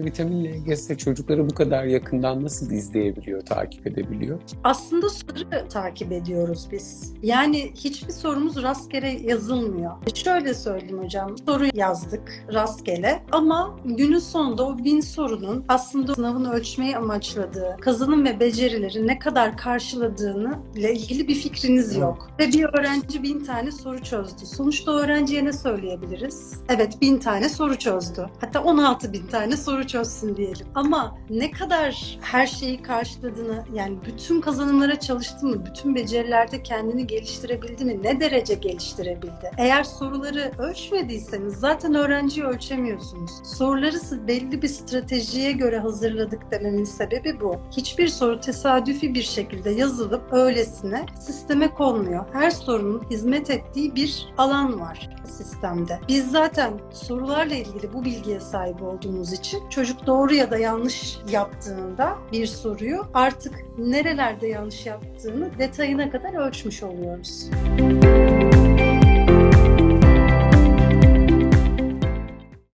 da vitamin LGS çocukları bu kadar yakından nasıl izleyebiliyor, takip edebiliyor? Aslında soru takip ediyoruz biz. Yani hiçbir sorumuz rastgele yazılmıyor. Şöyle söyleyeyim hocam, soru yazdık rastgele ama günün sonunda o bin sorunun aslında sınavın ölçmeyi amaçladığı kazanım ve becerileri ne kadar karşıladığını ile ilgili bir fikriniz yok. Ve bir öğrenci bin tane soru çözdü. Sonuçta öğrenciye ne söyleyebiliriz? Evet bin tane soru çözdü. Hatta 16 bin tane soru çözsün diyelim. Ama ne kadar her şeyi karşıladığını yani bütün kazanımlara çalıştı mı? Bütün becerilerde kendini geliştirebildi mi? Ne derece geliştirebildi? Eğer soruları ölçmediyseniz zaten öğrenciyi ölçemiyorsunuz. Soruları belli bir stratejiye göre hazırladık dememin sebebi bu. Hiçbir soru tesadüfi bir şekilde yazılıp öylesine sisteme konmuyor. Her sorunun hizmet ettiği bir alan var sistemde. Biz zaten sorularla ilgili bu bilgiye sahip olduğumuz için çocuk doğru ya da yanlış yaptığında bir soruyu artık nerelerde yanlış yaptığını detayına kadar ölçmüş oluyoruz.